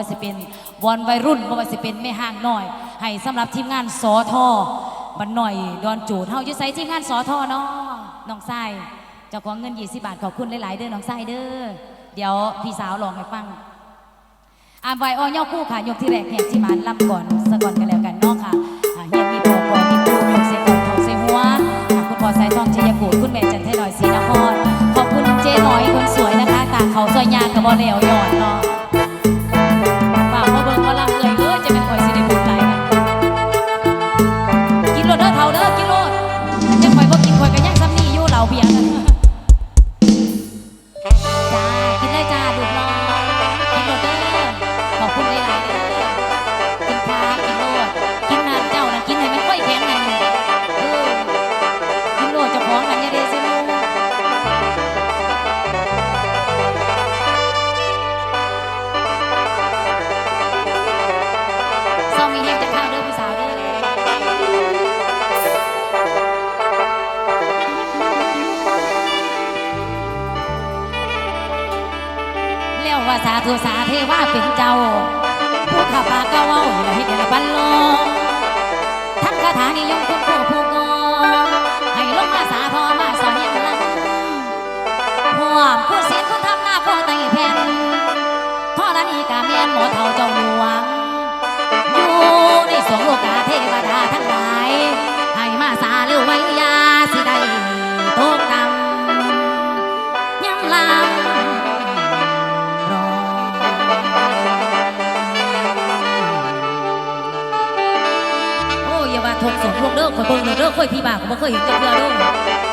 ว่าสิเป็นวอนวัยรุ่นบ่ว่าสิเป็นแม่ห้างน้อย ให้สำหรับทีมงานสอทอบันหน่อยดอนจูดเฮาอยู่ไสทีมงานสอทอเนาะน้องทรายเจ้าของเงิน20บาทขอบคุณหลาย ๆ เด้อน้องทรายเด้อเดี๋ยวพี่สาวลองให้ฟังอ่ามไวออย่อคู่ค่ะยกที่แรกแหกที่มานลำก่อนสะก่อนกันแล้วกันเนาะค่ะเฮียมีพอพอมีปูยกเสียก่อนทองเสียหัวค่ะคุณพ่อสายทองชัยกูดคุณแม่จันทร์หน่อยศรีนครขอบคุณเจ๊น้อยคนสวยนะคะตาเขาซอยยางกับบอลเลวยอ ซ้ำ เลี้ยวว่าสาธุสาเทว่าเป็นเจ้า ผู้ขับปากก็เว้าอยู่ละเดให้ละบันโลทั้งคาถานิยมคุณผู้ผู้งอให้ลงมาสาทอมาสอนยังลังห่วงผู้ศีลผู้ทำหน้าผู้ไต่แผ่นท่อนั้นอีกาเมียนหมอเท่าเจ้าหลวงอยู่ในสวงโลกาเทวดาทั้งหลายให้มาสาเร็วไว้ยาสิได้ ทงสงพวกเด้อคอยเบิ่งเด้อเด้อคอยพี่บ่าก็บ่เคยเห็นจักเทื่อเด้อ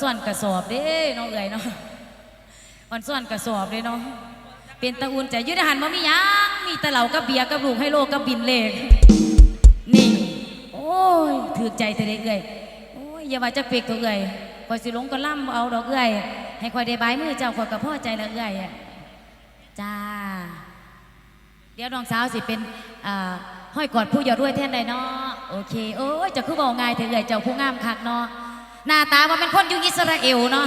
ส่วนกระสอบเด้น้องเอ๋ยเนาะอ่อนส่วนกระสอบเด้เนาะเป็นตะอุ่นใจยุทธหันมามียังมีต่เหล่ากับเบียกับลูกให้โลกกับบินเลขนี่โอ้ยถือใจแต่เด็กเอ๋ยโอ้ยอย่าว่าจะเปกตัวเอ๋ยคอยสิหลงก็ล่ำเอาดอกเอ๋ยให้คอยได้บมือเจ้าคอยกับพ่อใจละเอ๋ยอะจ้าเดี๋ยวน้องสาวสิเป็นห้อยกอดผู้ยอดด้วยแท่นใดเนาะโอเคโอ้ยจะคือบอกง่ายเถอะเอ๋ยเจ้าผู้งามคักเนาะ หน้าตาว่าเป็นคนอยู่อิสราเอลเนาะ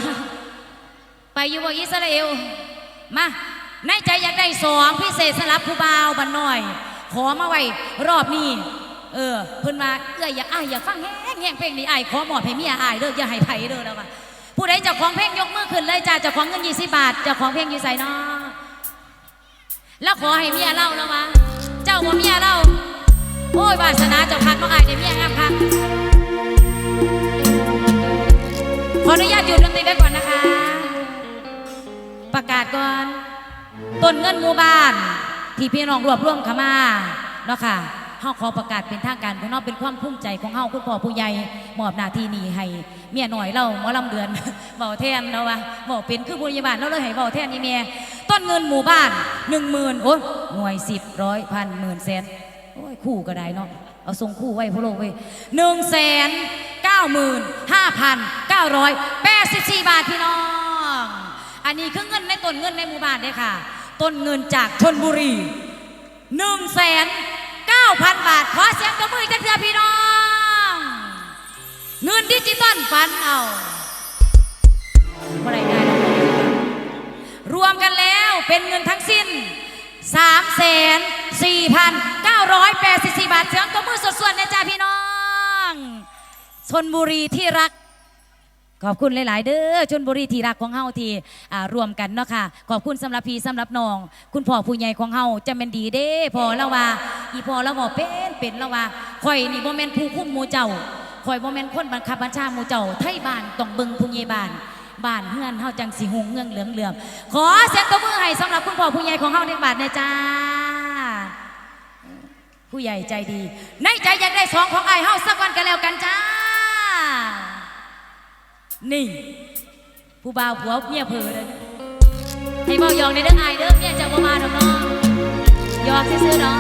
ไปอยู่บ่อิสราเอลมาในใจอยากได้สองพิเศษสลับผู้บ่าวบันน้อย ขอมาไว้รอบนี้เออเพิ่นมาเอ้ยอย่าอ้ายอย่าฟังแห้งแห้งเพลงนี้อ้ายขอหมอบให้เมียอ้ายเด้ออย่าให้ไผเด้อแล้วว่าผู้ใดเจ้าของเพลงยกมือขึ้นเลยจ้าเจ้าของเงิน20บาทเจ้าของเพลงยู่ใส่เนาะแล้วขอให้เมียเล่าแล้ววะเจ้าว่าเมียเล่าโอ้ยวาสนา ประกาศก่อนต้นเงินหมู่บ้าน ที่พี่น้องรวบรวมเข้ามาเนาะค่ะเฮาขอประกาศเป็นทางการของเนาะเป็นความภูมิใจของเฮาคุณพ่อผู้ใหญ่มอบหน้าที่นี้ให้เมียหน่อยเราหมอลำเดือนเบาแทนเนาะวะเบาเป็นคือผู้ใหญ่บ้านเราเลยให้เบาแทนนี่เมียต้นเงินหมู่บ้านหนึ่งหมื่นโอ้ยหน่วยสิบร้อยพันหมื่นแสนโอ้ยคู่ก็ได้เนาะเอาทรงคู่ไว้พะโลกไว้หนึ่งแสนเก้าหมื่นห้าพันเก้าร้อยแปดสิบสี่บาทพี่น้อง อันนี้คือเงินในต้นเงินในหมู่บ้านเด้ค่ะ ต้นเงินจากชนบุรีหนึ่งแสนเก้าพันบาท ขอเสียงตบมืออีกทีพี่น้อง เงินดิจิตอลฟันเอาเมื่อไรง่ายหรอกรวมกันแล้วเป็นเงินทั้งสิ้น3 4 9 8 4บาท เสียงตบมือสดๆนะจ๊ะพี่น้องชนบุรีที่รัก ขอบคุณหลาย ๆ เด้อชนบุรีที่รักของเฮาที่อ่ารวมกันเนาะค่ะ ขอบคุณสำหรับพี่สำหรับน้อง คุณพ่อผู้ใหญ่ของเฮาจะเป็นดีเด้พอแล้วว่า อีพอแล้วบอเป็นเป็นแล้วว่าข่อยนี่บ่แม่นผู้คุมหมู่เจ้าข่อยบ่แม่นคนบังคับบัญชาหมู่เจ้าไทยบ้านต้องเบิ่งผู้ใหญ่บ้านบ้านเฮือนเฮาจังสิหงเงืองเหลืองเหลือมขอเสียงตบมือให้สำหรับคุณพ่อผู้ใหญ่ของเฮาในบาทนะจ้าผู้ใหญ่ใจดี ในใจอยากได้สองของไอ้เฮาสักวันกันแล้วกันจ้า นี่ ผู้บ่าวผัวเมียเผลอเลยให้บอกยองในเรื่องอายเด้อเมียจะบ่มาดอกน้องยอกซื่อๆเนาะ